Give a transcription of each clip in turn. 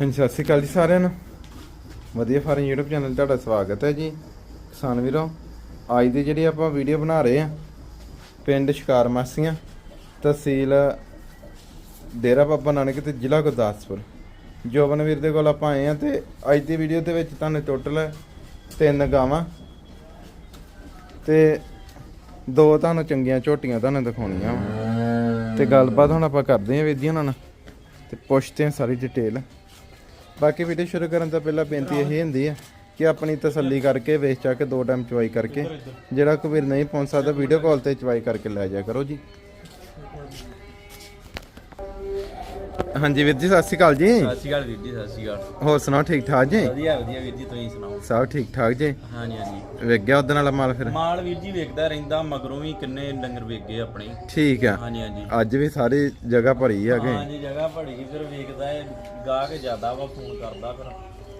ਹਾਂਜੀ, ਸਤਿ ਸ਼੍ਰੀ ਅਕਾਲ ਜੀ ਸਾਰਿਆਂ ਨੂੰ। ਵਧੀਆ ਫਾਰਮ YouTube ਚੈਨਲ ਤੁਹਾਡਾ ਸਵਾਗਤ ਹੈ ਜੀ। ਕਿਸਾਨ ਵੀਰੋ, ਅੱਜ ਦੀ ਜਿਹੜੀ ਆਪਾਂ ਵੀਡੀਓ ਬਣਾ ਰਹੇ ਆ, ਪਿੰਡ ਸ਼ਿਕਾਰ ਮਾਸੀਆਂ, ਤਹਿਸੀਲ ਡੇਰਾ ਬਾਬਾ ਨਾਨਕ ਤੇ ਜ਼ਿਲ੍ਹਾ ਗੁਰਦਾਸਪੁਰ। ਜੋਬਨ ਵੀਰ ਦੇ ਕੋਲ ਆਪਾਂ ਆਏ ਆ ਤੇ ਅੱਜ ਦੀ ਵੀਡੀਓ ਦੇ ਵਿੱਚ ਤੁਹਾਨੂੰ ਟੋਟਲ ਤਿੰਨ ਗਾਵਾਂ ਤੇ ਦੋ ਤੁਹਾਨੂੰ ਚੰਗੀਆਂ ਝੋਟੀਆਂ ਤੁਹਾਨੂੰ ਦਿਖਾਉਣੀਆਂ ਵਾਂ। ਤੇ ਗੱਲਬਾਤ ਹੁਣ ਆਪਾਂ ਕਰਦੇ ਆਂ ਵੀਰ ਨਾਲ ਤੇ ਪੁੱਛਦੇ ਆਂ ਸਾਰੀ ਡਿਟੇਲ ਬਾਕੀ ਵੀਡੀਓ ਸ਼ੁਰੂ ਕਰਨ ਤੋਂ ਪਹਿਲਾਂ ਬੇਨਤੀ ਇਹ ਹੁੰਦੀ ਹੈ ਕਿ ਆਪਣੀ ਤਸੱਲੀ ਕਰਕੇ ਵੇਚ ਚਾ ਕੇ ਦੋ ਟਾਈਮ ਚਵਾਈ ਕਰਕੇ, ਜਿਹੜਾ ਕੋਈ ਵੀਰ ਨਹੀਂ ਪਹੁੰਚ ਸਕਦਾ ਵੀਡੀਓ ਕਾਲ ਤੇ ਚਵਾਈ ਕਰਕੇ ਲੈ ਜਾ ਕਰੋ ਜੀ। ਹਾਂਜੀ ਵੀਰ ਜੀ ਸਤਿ ਸ਼੍ਰੀ ਅਕਾਲ ਜੀ। ਸਤਿ ਸ਼੍ਰੀ ਅਕਾਲ ਵੀਰ ਜੀ ਸਤਿ ਸ਼੍ਰੀ ਅਕਾਲ। ਹੋਰ ਸੁਣਾਓ ਠੀਕ ਠਾਕ ਜੀ? ਵਧੀਆ ਵਧੀਆ ਵੀਰ ਜੀ ਤੁਸੀਂ ਸੁਣਾਓ? ਸਭ ਠੀਕ ਠਾਕ ਜੀ। ਹਾਂਜੀ ਹਾਂਜੀ। ਵੇਖ ਗਿਆ ਉਹਦੇ ਨਾਲ ਮਾਲ ਫਿਰ? ਮਾਲ ਵੀਰ ਜੀ ਵੇਖਦਾ ਰਹਿੰਦਾ ਮਗਰੋਂ ਵੀ ਕਿੰਨੇ ਡੰਗਰ ਵੇਖ ਗਏ ਆਪਣੇ। ਠੀਕ ਆ। ਹਾਂਜੀ ਹਾਂਜੀ। ਅੱਜ ਵੀ ਸਾਰੀ ਜਗ੍ਹਾ ਭਰੀ ਹੈਗੇ ਹਾਂਜੀ ਜਗ੍ਹਾ ਭੜੀ ਫਿਰ ਵੇਖਦਾ ਹੈ ਗਾਹਕ ਜ਼ਿਆਦਾ ਵਾ ਫੋਨ ਕਰਦਾ ਫਿਰ।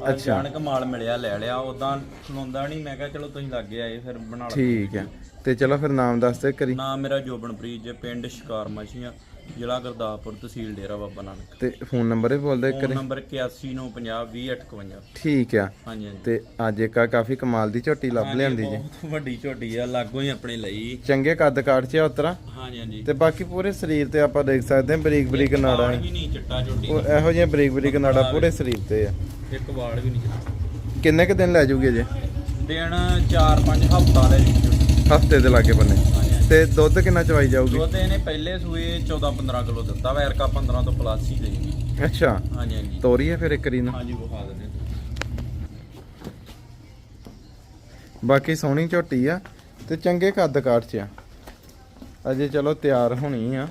ਅੱਛਾ। ਅਚਾਨਕ ਮਾਲ ਮਿਲਿਆ ਲੈ ਲਿਆ ਉਦਾਂ ਖਲੋਂਦਾ ਨਹੀਂ ਮੈਂ ਕਿਹਾ ਚਲੋ ਤੁਸੀਂ ਲੱਗੇ ਆਏ ਫਿਰ ਬਣਾ ਲਓ ਠੀਕ ਆ। ਤੇ ਚਲੋ ਫਿਰ ਨਾਮ ਦੱਸ ਦੇ ਕਰੀ ਨਾਮ ਮੇਰਾ ਜੋਬਨਪ੍ਰੀਤ ਜੇ ਪਿੰਡ ਸ਼ਿਕਾਰ ਮਛੀਆਂ ਜ਼ਿਲ੍ਹਾ ਗੁਰਦਾਸਪੁਰ ਤਹਿਸੀਲ ਡੇਰਾ ਬਾਬਾ ਨਾਨਕ। ਤੇ ਫੋਨ ਨੰਬਰ ਵੀ ਬੋਲ ਦੇ ਫੋਨ ਕਰੀ ਨੰਬਰ 8195020851 ਠੀਕ ਆ। ਹਾਂਜੀ ਹਾਂਜੀ। ਤੇ ਅੱਜ ਇੱਕ ਆ ਕਾਫੀ ਕਮਾਲ ਦੀ ਝੋਟੀ ਲੱਭ ਲਿਆਂਦੀ ਜੀ। ਬਹੁਤ ਵੱਡੀ ਝੋਟੀ ਆ ਲਾਗੋਂ ਹੀ ਆਪਣੇ ਲਈ। ਚੰਗੇ ਕੱਦ ਕਾਠ ਚ ਆ ਉਤਰਾ। ਹਾਂਜੀ ਹਾਂਜੀ। ਤੇ ਬਾਕੀ ਪੂਰੇ ਸਰੀਰ ਤੇ ਆਪਾਂ ਦੇਖ ਸਕਦੇ ਹਾਂ ਬਰੀਕ ਬਰੀਕ ਨਾੜਾ ਵਾਲ ਵੀ ਨਹੀਂ ਚਿੱਟਾ ਝੋਟੀ ਉਹ ਇਹੋ ਜਿਹੀਆਂ ਬਰੀਕ ਬਰੀਕ ਨਾੜਾ ਪੂਰੇ ਸਰੀਰ ਤੇ ਆ। ਇੱਕ ਵਾਲ ਵੀ ਨਹੀਂ ਚਿੱਟਾ। ਕਿੰਨੇ ਕ ਦਿਨ ਲੈ ਜੂਗੇ ਜੇ? ਦਿਨ 4-5 ਹਫ਼ਤਾ ਲੈ ਲਈ ਝੋਟੀ ਹਫ਼ਤੇ ਦੇ ਲਾਗੇ ਬੰਨੇ। ਤੇ ਦੁੱਧ ਕਿੰਨਾ ਚਵਾਈ ਜਾਊਗੀ? ਦੁੱਧ ਇਹਨੇ ਪਹਿਲੇ ਸੂਏ 14-15 ਕਿਲੋ ਦਿੱਤਾ ਵਾ ਐਰਕਾ 15 ਤੋਂ ਪਲੱਸ ਹੀ ਦੇਗੀ ਅੱਛਾ। ਹਾਂਜੀ ਹਾਂਜੀ। ਤੋਰੀ ਹੈ ਫਿਰ ਇੱਕ ਰੀ ਨੂੰ? ਹਾਂਜੀ ਵਿਖਾ ਦਿੰਦੇ ਬਾਕੀ ਸੋਹਣੀ ਝੋਟੀ ਆ ਤੇ ਚੰਗੇ ਕੱਦ ਕਾਠ ਚ ਆ। ਅਜੇ ਚਲੋ ਤਿਆਰ ਹੋਣੀ ਆ।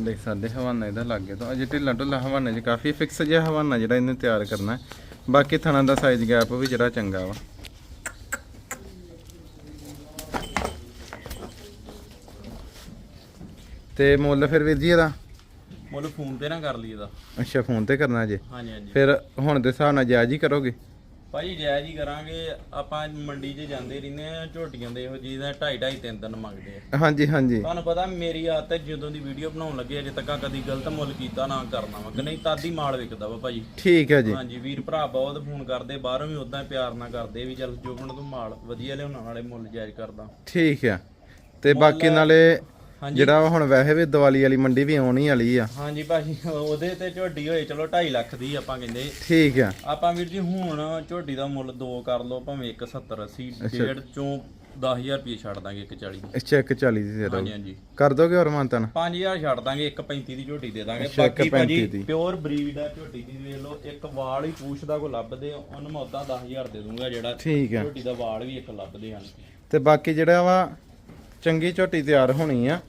ਦੇਖ ਸਕਦੇ ਹਵਾਨਾ ਇਹਦਾ ਲੱਗੇ ਤੋਂ ਅਜੇ ਢਿੱਲਾ ਢੁੱਲਾ ਹਵਾਨੇ 'ਚ ਕਾਫੀ ਫਿਕਸ ਜਿਹਾ ਹਵਾਨਾ ਜਿਹੜਾ ਇਹਨੇ ਤਿਆਰ ਕਰਨਾ। ਬਾਕੀ ਥਣਾ ਦਾ ਸਾਈਜ਼ ਗੈਪ ਵੀ ਜਿਹੜਾ ਚੰਗਾ ਵਾ। ਤੇ ਮੁੱਲ ਫਿਰ ਵੀਰ ਜੀ ਇਹਦਾ? ਮੁੱਲ ਫੋਨ ਤੇ ਨਾ ਕਰ ਲਈ ਇਹਦਾ। ਅੱਛਾ ਫੋਨ ਤੇ ਕਰਨਾ ਜੇ। ਹਾਂਜੀ ਹਾਂਜੀ। ਫਿਰ ਹੁਣ ਦੇ ਹਿਸਾਬ ਨਾਲ ਜਾਇਜ਼ ਹੀ ਕਰੋਗੇ? ਭਾਜੀ ਜਾਇਜ਼ ਹੀ ਕਰਾਂਗੇ ਆਪਾਂ ਮੰਡੀ 'ਚ ਜਾਂਦੇ ਰਹਿੰਦੇ ਆ ਝੋਟੀਆਂ ਦੇ ਇਹੋ ਜਿਹੀ ਦਾ 2.5 2.5 3 3 ਮੰਗਦੇ ਆ। ਹਾਂਜੀ ਹਾਂਜੀ। ਤੁਹਾਨੂੰ ਪਤਾ ਮੇਰੀ ਆਦਤ ਹੈ ਜਦੋਂ ਦੀ ਵੀਡੀਓ ਬਣਾਉਣ ਲੱਗੇ ਅਜੇ ਤੱਕ ਕਦੀ ਗਲਤ ਮੁੱਲ ਕੀਤਾ ਨਾ ਕਰਨਾ ਵਾ ਕਿ ਨਹੀਂ ਤਦ ਹੀ ਮਾਲ ਵਿਕਦਾ ਵਾ ਭਾਜੀ ਠੀਕ ਹੈ ਜੀ। ਹਾਂਜੀ ਵੀਰ ਭਰਾ ਬਹੁਤ ਫੋਨ ਕਰਦੇ ਬਾਹਰੋਂ ਵੀ ਉਦਾਂ ਪਿਆਰ ਨਾਲ ਕਰਦੇ ਵੀ ਚੱਲ ਜੋਬਨ ਤੋਂ ਮਾਲ ਵਧੀਆ ਲਿਆਉਣ ਵਾਲੇ ਮੁੱਲ ਜਾਇਜ਼ ਕਰਦਾ। ਠੀਕ ਆ ਤੇ ਬਾਕੀ ਨਾਲੇ ਜਿਹੜਾ ਹੁਣ ਵੈਸੇ ਵੀ ਦੀਵਾਲੀ ਵਾਲੀ ਮੰਡੀ ਵੀ ਆਉਣੀ ਵਾਲੀ ਆ। ਹਾਂਜੀ ਭਾਜੀ ਉਹਦੇ ਤੇ ਝੋਟੀ ਹੋਏ ਚਲੋ 2.5 ਲੱਖ ਦੀ ਆਪਾਂ ਕਹਿੰਦੇ। ਠੀਕ ਆ। ਆਪਾਂ ਵੀਰ ਜੀ ਹੁਣ ਝੋਟੀ ਦਾ ਮੁੱਲ 2 ਕਰ ਲਓ ਭਾਵੇਂ 1 70 80 ਡੇਢ ਚੋਂ 10000 ਰੁਪਏ ਛੱਡ ਦਾਂਗੇ 140 ਅੱਛਾ ਇੱਕ 40 ਦੀ ਦੇ ਦੋ ਹਾਂਜੀ ਹਾਂਜੀ। ਕਰ ਦੋਗੇ ਹੋਰ ਮਾਨਤਨ 5000 ਛੱਡ ਦਾਂਗੇ 135 ਦੀ ਝੋਟੀ ਦੇ ਦਾਂਗੇ। ਬਾਕੀ ਭਾਜੀ। ਪਿਓਰ ਬਰੀਡ ਆ ਝੋਟੀ ਦੀ ਵੇਖ ਲਓ ਇੱਕ ਵਾਲ ਹੀ ਪੂਛ ਦਾ ਕੋ ਲੱਭਦੇ ਉਹਨੂੰ ਮੈਂ ਉਦਾਂ 10000 ਦੇ ਦੂੰਗਾ ਜਿਹੜਾ ਝੋਟੀ ਦਾ ਵਾਲ ਵੀ ਇੱਕ ਲੱਭਦੇ ਹਨ। ਤੇ ਬਾਕੀ ਜਿਹੜਾ ਵਾ ਚੰਗੀ ਝੋਟੀ ਤਿਆਰ ਹੋਣੀ ਆ।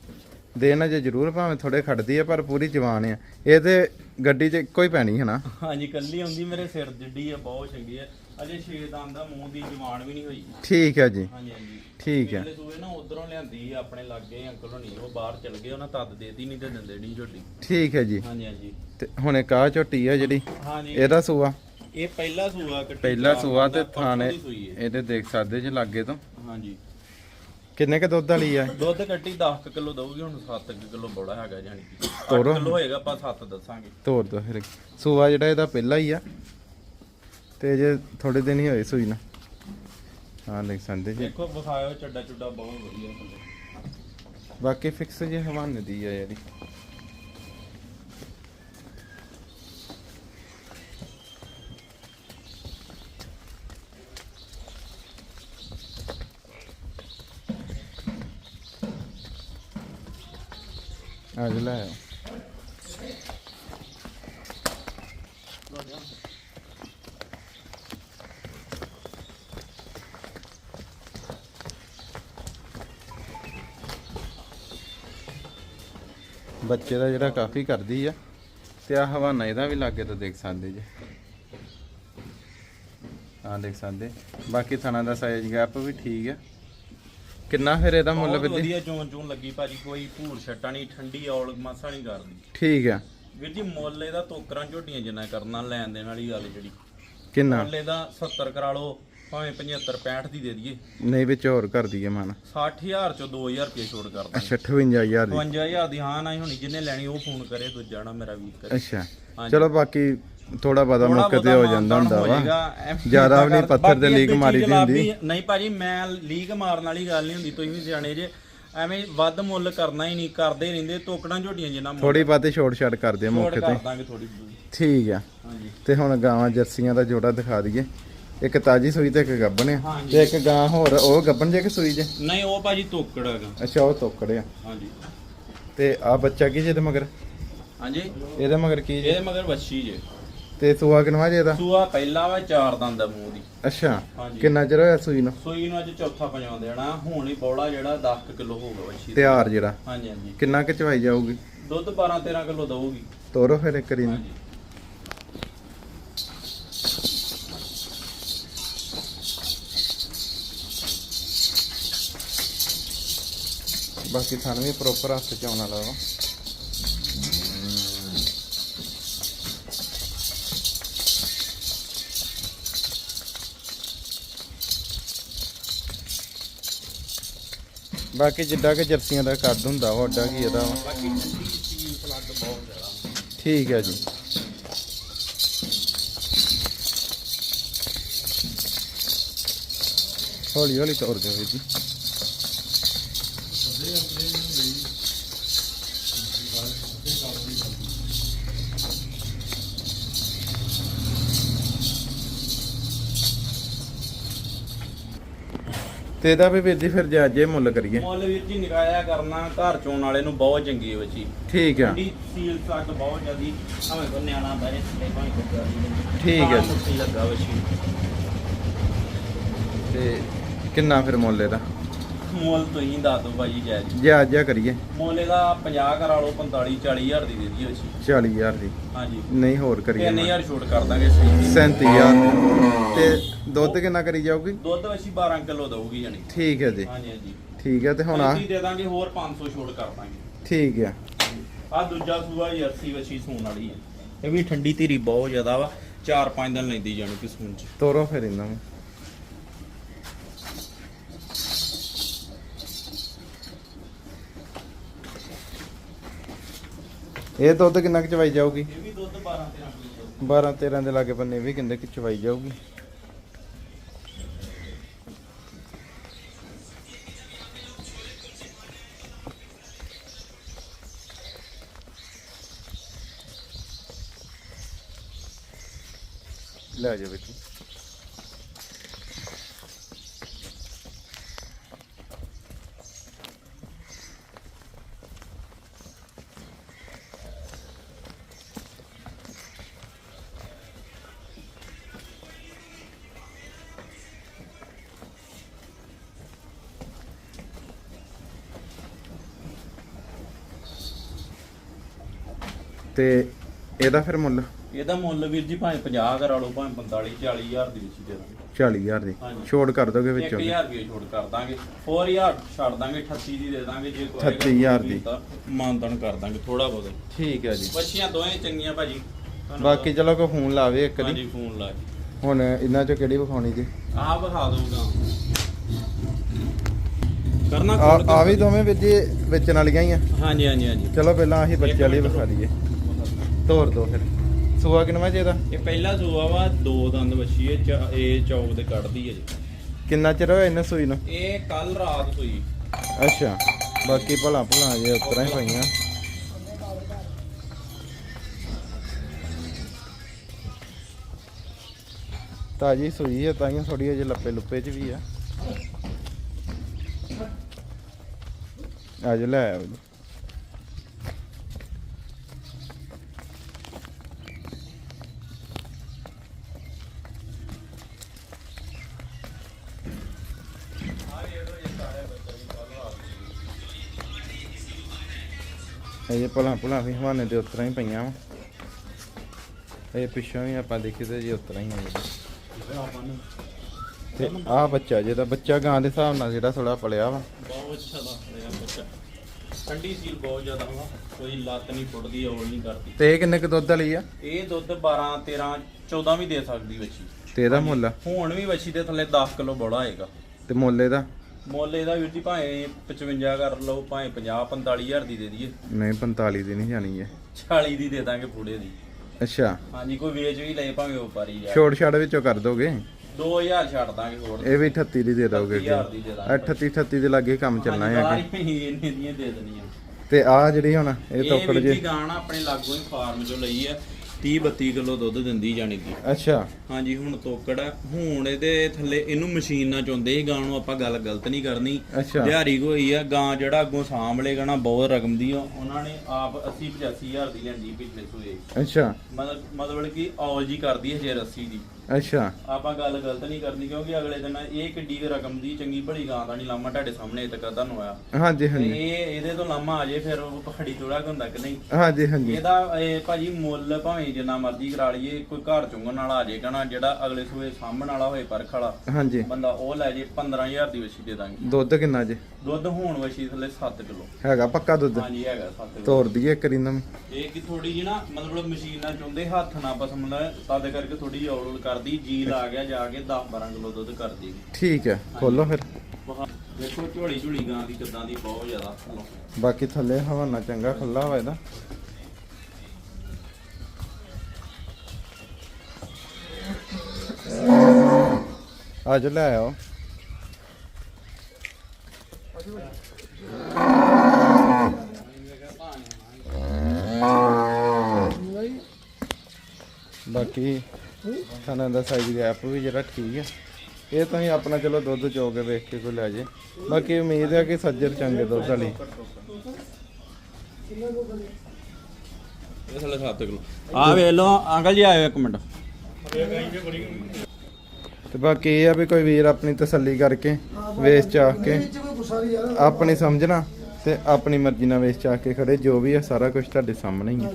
ਦੇਣ ਅਜੇ ਜ਼ਰੂਰ ਭਾਵੇਂ ਥੋੜੇ ਖੜਦੀ ਆ ਪਰ ਪੂਰੀ ਜਵਾਨ ਆ। ਇਹ ਤੇ ਗੱਡੀ 'ਚ ਇੱਕੋ ਹੀ ਪੈਣੀ ਹੈ ਨਾ ਹਾਂਜੀ ਕੱਲੀ ਆਉਂਦੀ ਮੇਰੇ ਸਿਰ ਜਿੱਡੀ ਆ ਬਹੁਤ ਚੰਗੀ ਆ। ਅਜੇ ਛੇ ਦੰਦ ਦਾ ਮੂੰਹ ਦੀ ਜਵਾਨ ਵੀ ਨਹੀਂ ਹੋਈ। ਠੀਕ ਆ ਜੀ। ਹਾਂਜੀ ਹਾਂਜੀ। ਠੀਕ ਆ। ਪਿਛਲੇ ਸੂਏ ਨਾ ਉਧਰੋਂ ਲਿਆਂਦੀ ਆਪਣੇ ਲਾਗੇ ਅੰਕਲ ਹੋਣੀ ਉਹ ਬਾਹਰ ਚਲ ਗਏ ਉਹਨਾਂ ਤਦ ਦੇਤੀ ਨਹੀਂ ਤੇ ਦਿੰਦੇ ਨਹੀਂ ਝੋਟੀ। ਠੀਕ ਹੈ ਜੀ। ਹਾਂਜੀ ਹਾਂਜੀ। ਤੇ ਹੁਣ ਇੱਕ ਝੋਟੀ ਆ ਜਿਹੜੀ ਹਾਂਜੀ। ਇਹਦਾ ਸੂਆ? ਇਹ ਪਹਿਲਾ ਸੂਆ ਕੱਟੀ ਪਹਿਲਾ ਸੂਆ ਤੇ ਥਾਣੇ ਹੈ। ਇਹਦੇ ਦੇਖ ਸਕਦੇ ਜੇ ਲਾਗੇ ਤੋਂ। ਹਾਂਜੀ। ਕਿੰਨੇ ਕ ਦੁੱਧ ਵਾਲੀ ਆ? ਦੁੱਧ ਕੱਟੀ 10 ਕਿਲੋ ਦਊਗੀ ਹੁਣ 7 ਕਿਲੋ ਬੜਾ ਹੈਗਾ ਜਾਨੀ ਕਿ। 8 ਤੋਰੋ। ਕਿਲੋ ਹੋਏਗਾ ਆਪਾਂ 7 ਦੱਸਾਂਗੇ। ਤੋੜ ਦੋ ਫਿਰ। ਸੂਆ ਜਿਹੜਾ ਇਹਦਾ ਪਹਿਲਾ ਹੀ ਆ। ਤੇ ਜੇ ਥੋੜੇ ਦਿਨ ਹੀ ਹੋਏ ਸੂਈ ਨਾ। ਹਾਂ ਦੇਖ ਸਕਦੇ ਜੀ। ਦੇਖੋ ਵਿਖਾਇਓ ਚੱਡਾ ਚੁੱਡਾ ਬਹੁਤ ਵਧੀਆ। ਬਾਕੀ ਫਿਕਸ ਜੇ ਹਵਾਨੇ ਦੀ ਆ ਜਿਹੜੀ ਅੱਜ ਲੈ ਆਓ ਬੱਚੇ ਦਾ ਜਿਹੜਾ ਕਾਫੀ ਕਰਦੀ ਆ, ਤੇ ਆ ਹਵਾਨਾ ਇਹਦਾ ਵੀ ਲਾਗੇ ਤਾਂ ਦੇਖ ਸਕਦੇ ਜੀ। ਆ ਦੇਖ ਸਕਦੇ। ਬਾਕੀ ਥਣਾ ਦਾ ਸਾਈਜ਼ ਗੈਪ ਵੀ ਠੀਕ ਆ। ਕਿੰਨਾ ਫਿਰ ਇਹਦਾ ਮੁੱਲ ਬਹੁਤ ਵੀਰ ਜੀ? ਵਧੀਆ ਚੋਣ ਚੋਣ ਲੱਗੀ ਭਾਜੀ ਕੋਈ ਭੂਰ ਛੱਟਾ ਨਹੀਂ ਠੰਡੀ ਔਲ ਮਾਸਾ ਨਹੀਂ ਕਰਦੀ। ਠੀਕ ਆ। ਵੀਰ ਜੀ ਮੁੱਲ ਇਹਦਾ ਤੋਕਰਾਂ ਝੋਟੀਆਂ ਜਿੰਨਾ ਕਰਨਾ ਲੈਣ ਦੇਣ ਵਾਲੀ ਗੱਲ ਜਿਹੜੀ। ਕਿੰਨਾ? ਮੁੱਲ ਇਹਦਾ 70 ਕਰਾ ਲਓ ਭਾਵੇਂ 75 65 ਦੀ ਦੇ ਦਈਏ। ਨਹੀਂ ਵਿੱਚ ਹੋਰ ਕਰ ਦਈਏ ਮਨ। 60000 ਚੋਂ 2000 ਰੁਪਏ ਛੋੜ ਕਰ ਦਾਂਗੇ ਅੱਛਾ 58000 ਦੀ। 55000 ਦੀ ਹਾਂ ਨਾ ਹੁਣੀ ਜਿਹਨੇ ਲੈਣੀ ਉਹ ਫੋਨ ਕਰੇ ਦੂਜਾ ਨਾ ਮੇਰਾ ਵੀਰ ਕਰੇ। ਅੱਛਾ। ਹਾਂਜੀ। ਚਲੋ ਬਾਕੀ ਥੋੜਾ ਬਾਦਾ ਮੌਕੇ ਤੇ ਹੋ ਜਾਂਦਾ ਹੁੰਦਾ ਵਾ। ਜ਼ਿਆਦਾ ਵੀ ਨਹੀਂ ਪੱਥਰ ਤੇ ਲੀਕ ਮਾਰੀ ਦੀ ਹੁੰਦੀ ਨਹੀਂ ਭਾਜੀ ਮੈਂ ਲੀਕ ਮਾਰਨ ਵਾਲੀ ਗੱਲ ਨਹੀਂ ਹੁੰਦੀ ਤੁਸੀਂ ਵੀ ਸਿਆਣੇ ਜੇ। ਐਵੇਂ ਵੱਧ ਮੁੱਲ ਕਰਨਾ ਹੀ ਨਹੀਂ ਕਰਦੇ ਰਹਿੰਦੇ ਤੋਕੜਾਂ ਝੋਟੀਆਂ ਜਿੰਨਾ ਥੋੜੀ ਬਾਤੇ ਛੋੜ ਛਾੜ ਕਰਦੇ ਮੌਕੇ ਤੇ। ਠੀਕ ਆ। ਤੇ ਹੁਣ ਗਾਵਾਂ ਜਰਸੀਆਂ ਦਾ ਜੋੜਾ ਦਿਖਾ ਦਈਏ। ਇੱਕ ਤਾਜੀ ਸੂਈ ਤੇ ਇੱਕ ਗੱਬਣ ਆ। ਤੇ ਇੱਕ ਗਾਂ ਹੋਰ ਉਹ ਗੱਬਣ ਜੇ ਕਿ ਸੂਈ ਜੇ? ਨਹੀਂ ਉਹ ਭਾਜੀ ਤੋਕੜ ਹੈਗਾ। ਅੱਛਾ ਉਹ ਤੋਕੜੇ ਆ। ਹਾਂਜੀ। ਤੇ ਆ ਬੱਚਾ ਕੀ ਜੇ ਤੇ ਮਗਰ? ਹਾਂਜੀ। ਇਹਦੇ ਮਗਰ ਕੀ ਜੇ? ਇਹਦੇ ਮਗਰ ਵੱਛੀ ਜੇ। ਤੇ ਸੂਆ ਕਿਨਵਾ ਜੇ ਇਹਦਾ ਸੂਆ ਪਹਿਲਾ ਵਾ ਚਾਰ ਦੰਦ ਦਾ ਮੂੰਹ ਦੀ। ਅੱਛਾ ਹਾਂਜੀ। ਕਿੰਨਾ ਚਿਰ ਹੋਇਆ ਸੂਈ ਨੂੰ? ਸੂਈ ਨੂੰ ਅੱਜ ਚੌਥਾ ਪੰਜਾਂ ਦੇਣਾ ਹੁਣ ਹੀ ਬੌੜਾ ਜਿਹੜਾ 10 ਕਿਲੋ ਹੋਊਗਾ ਵੱਛੀ ਦਾ। ਤਿਆਰ ਜਿਹੜਾ? ਹਾਂਜੀ ਹਾਂਜੀ। ਕਿੰਨਾ ਕਿ ਚਵਾਈ ਜਾਊਗੀ? ਦੁੱਧ 12 13 ਕਿਲੋ ਦਊਗੀ। ਤੋਰੋ ਫਿਰ ਇੱਕ ਰੀ ਨੂੰ ਹਾਂਜੀ। ਬਾਕੀ ਥਣ ਵੀ ਪ੍ਰੋਪਰ ਹੱਥ ਚ ਆਉਣ ਵਾਲਾ ਬਾਕੀ ਜਿੱਦਾਂ ਕਿ ਜਰਸੀਆਂ ਦਾ ਕੱਦ ਹੁੰਦਾ ਵਾ ਓਡਾ ਕੀ ਇਹਦਾ ਬਾਕੀ ਠੰਡੀ ਸੀਲ ਪਲੱਗ ਬਹੁਤ ਜ਼ਿਆਦਾ ਠੀਕ ਹੈ ਜੀ। ਹੌਲੀ ਹੌਲੀ ਤੋਰ ਦਿਓ ਵੀਰ ਜੀ। ਤੇ ਇਹਦਾ ਵੀ ਵੀਰ ਜੀ ਫਿਰ ਜਾਜੇ ਮੁੱਲ ਕਰੀਏ। ਮੁੱਲ ਵੀਰ ਜੀ ਨਿਕਾਇਆ ਕਰਨਾ ਘਰ ਚੋਣ ਵਾਲੇ ਨੂੰ ਬਹੁਤ ਚੰਗੀ ਹੈ ਬੱਚੀ ਠੀਕ ਆ। ਠੰਡੀ ਸੀਲ ਪਲੱਗ ਬਹੁਤ ਜ਼ਿਆਦੀ ਭਾਵੇਂ ਕੋ ਨਿਆਣਾ ਬਹਿ ਤੇ ਭਾਵੇਂ ਕੋ ਠੀਕ ਹੈ ਲੱਗਾ ਬੱਚੀ ਤੇ ਕਿੰਨਾ ਫਿਰ ਮੁੱਲ ਇਹਦਾ? ਮੁੱਲ ਤੁਸੀਂ ਦੱਸ ਦਿਓ ਭਾਜੀ ਜੈ ਜੀ ਜੇ। ਅੱਜ ਕਰੀਏ। ਮੁੱਲ ਇਹਦਾ 50 ਕਰਾ ਲਓ 45 40 ਹਜ਼ਾਰ ਦੀ ਦੇ ਦਿਓ ਬੱਚੀ 40000 ਦੀ। ਹਾਂਜੀ। ਨਹੀਂ ਹੋਰ ਕਰੀਏ 3000 ਛੋਟ ਕਰ ਦਾਂਗੇ ਸਹੀ 37000 ਤੇ ਦੁੱਧ ਕਿੰਨਾ ਕਰੀ ਜਾਊਗੀ? ਦੁੱਧ ਬੱਚੀ 12 ਕਿਲੋ ਦਊਗੀ ਜਾਨੀ ਠੀਕ ਹੈ ਜੀ। ਹਾਂਜੀ ਹਾਂਜੀ। ਠੀਕ ਹੈ ਤੇ ਹੁਣ ਆ। ਅਸੀਂ ਦੇ ਦਾਂਗੇ ਹੋਰ 500 ਛੋਟ ਕਰ ਦਾਂਗੇ। ਠੀਕ ਹੈ। ਆ ਦੂਜਾ ਸੂਆ ਜਰਸੀ ਵੱਛੀ ਸੂਣ ਵਾਲੀ ਹੈ। ਇਹ ਵੀ ਠੰਡੀ ਧੀਰੀ ਬਹੁਤ ਜ਼ਿਆਦਾ ਵਾ। 4-5 ਦਿਨ ਲੈਂਦੀ ਜਾਣੀ ਕਿ ਸੂਣ ਚ। ਤੋਰੋ ਫਿਰ ਇਹਨਾਂ ਨੂੰ। ਇਹ ਦੁੱਧ ਕਿੰਨਾ ਕੁ ਚਵਾਈ ਜਾਊਗੀ? ਇਹ ਵੀ ਦੁੱਧ 12-13 ਕਿਲੋ 12 13 ਦੇ ਲਾਗੇ ਬੰਨੇ ਵੀ ਕਿੰਨੇ ਕਿ ਚਵਾਈ ਜਾਊਗੀ? ਲੈ ਜਾ ਬੇਟੀ। ਤੇ ਇਹਦਾ ਫਿਰ ਮੁੱਲ? ਇਹਦਾ ਮੁੱਲ ਵੀਰ ਜੀ ਭਾਵੇਂ 50 ਕਰਾ ਲਓ ਭਾਵੇਂ 45 40 ਹਜ਼ਾਰ ਦੀ ਵਿੱਚ ਦੇ ਦਾਂਗੇ। 40000 ਦੀ? ਹਾਂਜੀ। ਛੋੜ ਕਰ ਦੋਗੇ ਵਿੱਚੋਂ 1000 ਰੁਪਏ ਛੋਟ ਕਰ ਦਾਂਗੇ। 4000 ਛੱਡ ਦਾਂਗੇ 38 ਦੀ ਦੇ ਦਾਂਗੇ ਜੇ ਕੋਈ 38,000 ਦੀ। ਮਾਨਤਨ ਕਰ ਦਾਂਗੇ ਥੋੜਾ ਬਹੁਤ। ਠੀਕ ਹੈ ਜੀ। ਬੱਚੀਆਂ ਦੋਵੇਂ ਚੰਗੀਆਂ ਭਾਜੀ। ਤੁਹਾਨੂੰ ਬਾਕੀ ਚਲੋ ਕੋ ਫੋਨ ਲਾਵੇ ਇੱਕ ਪਤਾ। ਦੀ। ਹਾਂਜੀ ਫੋਨ ਲਾ ਹੁਣ ਇਹਨਾਂ ਚੋਂ ਕਿਹੜੀ ਵਿਖਾਉਣੀ ਜੀ? ਆਹ ਵਿਖਾ ਦਊਗਾ ਕਰਨਾ ਆ ਖੋਲ ਕੇ ਆ ਵੀ ਦੋਵੇਂ ਵਿੱਚ ਜੀ ਵੇਚਣ ਵਾਲੀਆਂ ਹੀ ਆ। ਹਾਂਜੀ ਹਾਂਜੀ ਹਾਂਜੀ। ਚਲੋ ਪਹਿਲਾਂ ਆਹੀ ਬੱਚੇ ਵਾਲੀ ਵਿਖਾ ਲਈਏ। ਤੋਰ ਦੋ ਫਿਰ। ਸੂਆ ਕਿਨਵਾ ਜੇ ਇਹਦਾ ਇਹ ਪਹਿਲਾ ਸੂਆ ਵਾ ਦੋ ਦੰਦ ਵੱਛੀ ਹੈ ਚ- ਇਹ ਚੌਕ ਤੇ ਕੱਢਦੀ ਹੈ ਜੀ। ਕਿੰਨਾ ਚਿਰ ਹੋਇਆ ਇਹਨੇ ਸੂਈ ਨੂੰ? ਇਹ ਕੱਲ ਰਾਤ ਸੂਈ। ਅੱਛਾ ਬਾਕੀ ਭਲਾ ਭਲਾ ਜੇ ਉਤਰਾਂ ਹੀ ਪਈਆਂ ਤਾਜੀ ਸੂਈ ਹੈ ਤਾਈਆਂ ਥੋੜੀ ਜਿਹੀ ਲੱਪੇ ਲੁੱਪੇ ਚ ਵੀ ਆ। ਅੱਜ ਲੈ ਆਓ ਜੀ। ਇਹ ਭਲਾ ਭਲਾ ਵੀ ਹਵਾਨੇ ਦੇ ਉਤਰਾਂ ਹੀ ਪਈਆਂ ਵਾ। ਇਹ ਪਿੱਛੋਂ ਵੀ ਆਪਾਂ ਦੇਖੀ ਤੇ ਜੀ ਉਤਰਾਂ ਹੀ ਆ ਤੇ ਆਹ ਬੱਚਾ ਜਿਹਦਾ ਬੱਚਾ ਗਾਂ ਦੇ ਹਿਸਾਬ ਨਾਲ ਜਿਹੜਾ ਥੋੜਾ ਪਲਿਆ ਵਾ। ਬਹੁਤ ਅੱਛਾ ਦਾ ਰਿਹਾ ਬੱਚਾ। ਠੰਡੀ ਸੀਲ ਬਹੁਤ ਜ਼ਿਆਦਾ ਵਾ ਕੋਈ ਲੱਤ ਨਹੀਂ ਫੁੱਟਦੀ ਔਲ ਨਹੀਂ ਕਰਦੀ। ਤੇ ਇਹ ਕਿੰਨੇ ਕੁ ਦੁੱਧ ਵਾਲੀ ਆ? ਇਹ ਦੁੱਧ 12 13 14 ਵੀ ਦੇ ਸਕਦੀ ਵੱਛੀ। ਤੇ ਇਹਦਾ ਮੁੱਲ ਆ? ਹੁਣ ਵੀ ਵੱਛੀ ਦੇ ਥੱਲੇ 10 ਕਿਲੋ ਬੜਾ ਆਏਗਾ। ਤੇ ਮੁੱਲ ਇਹਦਾ? ਮੁੱਲ ਇਹਦਾ ਵੀਰ ਜੀ ਭਾਵੇਂ 55 ਕਰ ਲਓ ਭਾਵੇਂ 50 45000 ਦੀ ਦੇ ਦਈਏ। ਨਹੀਂ 45 ਦੀ ਨਹੀਂ ਜਾਣੀ ਹੈ 40 ਦੀ ਦੇ ਦਾਂਗੇ ਪੂੜੇ ਦੀ। ਅੱਛਾ। ਹਾਂਜੀ ਕੋਈ ਵੇਚ ਵੀ ਲਏ ਭਾਵੇਂ ਵਪਾਰੀ ਯਾਰ ਛੋੜ ਛਾੜ ਵਿੱਚੋਂ ਕਰ ਦੋਗੇ? 2000 ਛੱਡ ਦਾਂਗੇ ਹੋਰ। ਇਹ ਵੀ 38 ਦੀ ਦੇ ਦੋਗੇ 30000 ਦੀ ਦੇ ਦਾਂਗੇ 38 38 ਦੇ ਲਾਗੇ ਕੰਮ ਚੱਲਣਾ ਹੈ ਦੀਆਂ ਦੇ ਦੇਣੀਆਂ। ਤੇ ਆ ਜਿਹੜੀ ਹੁਣ ਇਹ ਇਹ ਤੋਕੜ ਵੀ ਜੇ ਜੀ ਗਾਣਾ ਆਪਣੇ ਲਾਗੋਂ ਹੀ ਫਾਰਮ ਚੋਂ ਲਈ ਆ 30 32 ਕਿਲੋ ਦੁੱਧ ਦਿੰਦੀ ਜਾਣੀ ਕਿ। ਅੱਛਾ। ਹਾਂਜੀ ਹੁਣ ਤੋਕੜ ਆ। ਹੁਣ ਇਹਦੇ ਥੱਲੇ ਇਹਨੂੰ ਮਸ਼ੀਨ ਨਾਲ ਚੁੰਦੇ ਸੀ ਗਾਂ ਨੂੰ ਆਪਾਂ ਗੱਲ ਗਲਤ ਨਹੀਂ ਕਰਨੀ। ਅੱਛਾ। ਦਿਹਾੜੀ ਹੋਈ ਆ ਗਾਂ ਜਿਹੜਾ ਅੱਗੋਂ ਸਾਂਭ ਲੇਗਾ ਨਾ ਬਹੁਤ ਰਕਮ ਦੀ ਆ। ਉਹਨਾਂ ਨੇ ਆਪ 80 85000 ਦੀ ਲੈਂਦੀ ਪਿਛਲੇ ਸੂਏ। ਅੱਛਾ। ਮਤਲਬ ਮਤਲਬ ਕਿ ਔਲ ਜੀ ਕਰਦੀ ਹੈ ਜੇ ਰੱਸੀ ਦੀ। ਅੱਛਾ। ਆਪਾਂ ਗੱਲ ਗਲਤ ਨਹੀਂ ਕਰਨੀ ਕਿਉਂਕਿ ਅਗਲੇ ਦਿਨ ਇਹ ਕਿੱਡੀ ਕੁ ਰਕਮ ਦੀ ਚੰਗੀ ਭਲੀ ਗਾਂ ਦਾ ਨਹੀਂ ਲਾਮਾ ਤੁਹਾਡੇ ਸਾਹਮਣੇ ਤੱਕ ਤੁਹਾਨੂੰ ਆਇਆ। ਹਾਂਜੀ ਤੇ ਹਾਂਜੀ। ਇਹ ਇਹਦੇ ਤੋਂ ਲਾਮਾ ਆ ਜੇ ਫਿਰ ਉਹ ਪਹਾੜੀ ਤੋੜਾ ਹੁੰਦਾ ਕਿ ਨਹੀਂ? ਹਾਂਜੀ ਹਾਂਜੀ। ਇਹਦਾ ਇਹ ਭਾਜੀ ਮੁੱਲ ਭਾਵੇਂ ਜਿੰਨਾ ਮਰਜ਼ੀ ਕਰਾ ਲਈਏ ਕੋਈ ਘਰ ਚੁੰਗਣ ਵਾਲਾ ਆ ਜਾਏਗਾ ਨਾ ਜਿਹੜਾ ਅਗਲੇ ਸੂਏ ਸਾਂਭਣ ਵਾਲਾ ਹੋਏ ਪਰਖ ਵਾਲਾ ਹਾਂਜੀ। ਬੰਦਾ ਉਹ ਲੈ ਜੇ 15000 ਦੀ ਵਛੀ ਦੇ ਦਾਂਗੇ। ਦੁੱਧ ਕਿੰਨਾ ਜੇ? ਦੁੱਧ ਹੋਣ ਵਛੀ ਥੱਲੇ 7 ਕਿਲੋ। ਹੈਗਾ ਪੱਕਾ ਦੁੱਧ? ਹਾਂਜੀ ਹੈਗਾ 7 ਕਿਲੋ। ਤੋੜ ਦਈਏ ਰਿੰਦਮ ਇਹ ਕਿ ਥੋੜੀ ਜਿਹੀ ਨਾ ਮਤਲਬ ਮਸ਼ੀਨ ਨਾਲ ਚੁੰਦੇ ਹੱਥ ਨਾਲ ਪਸਮ ਨਾਲ ਤਦ ਕਰਕੇ ਥੋੜੀ ਜਿਹੀ ਔਲ ਕਰਦੀ ਜੀ ਲਾ ਗਿਆ ਜਾ ਕੇ 10 12 ਕਿਲੋ ਦੁੱਧ ਕਰਦੀ। ਠੀਕ ਹੈ ਖੋਲੋ ਫਿਰ। ਦੇਖੋ ਝੋਲੀ ਝੋਲੀ ਗਾਂ ਦੀ ਕਿੱਦਾਂ ਦੀ ਬਹੁਤ ਜ਼ਿਆਦਾ। ਬਾਕੀ ਥੱਲੇ ਹਵਾਨਾ ਚੰਗਾ ਖੁੱਲਾ ਹੋਇਆ ਇਹਦਾ ਅੱਜ ਲੈ ਆਓ। ਬਾਕੀ ਖਾਣਾ ਦਾ ਸਾਈਜ਼ ਗੈਪ ਵੀ ਜਿਹੜਾ ਠੀਕ ਹੈ ਇਹ ਤਾਂ ਹੀ ਆਪਣਾ ਚਲੋ ਦੁੱਧ ਚੋ ਕੇ ਵੇਖ ਕੇ ਕੋਈ ਲੈ ਜੇ। ਬਾਕੀ ਉਮੀਦ ਹੈ ਕਿ ਸੱਜਰ ਚੰਗੇ ਦੁੱਧ ਵਾਲੀ। ਇਹ ਥੱਲੇ 7 ਕਿਲੋ। ਆ ਵੇਖ ਲਓ ਅੰਕਲ ਜੀ ਆਇਓ ਇੱਕ ਮਿੰਟ। ਤੇ ਬਾਕੀ ਇਹ ਆ ਵੀ ਕੋਈ ਵੀਰ ਆਪਣੀ ਤਸੱਲੀ ਕਰਕੇ ਵੇਚ ਚਾਹ ਕੇ ਆਪਣੀ ਸਮਝਣਾ ਤੇ ਆਪਣੀ ਮਰਜ਼ੀ ਨਾਲ ਵੇਚ ਚਾਹ ਕੇ ਖੜੇ ਜੋ ਵੀ ਹੈ ਸਾਰਾ ਕੁਝ ਤੁਹਾਡੇ ਸਾਹਮਣੇ ਹੀ ਹੈ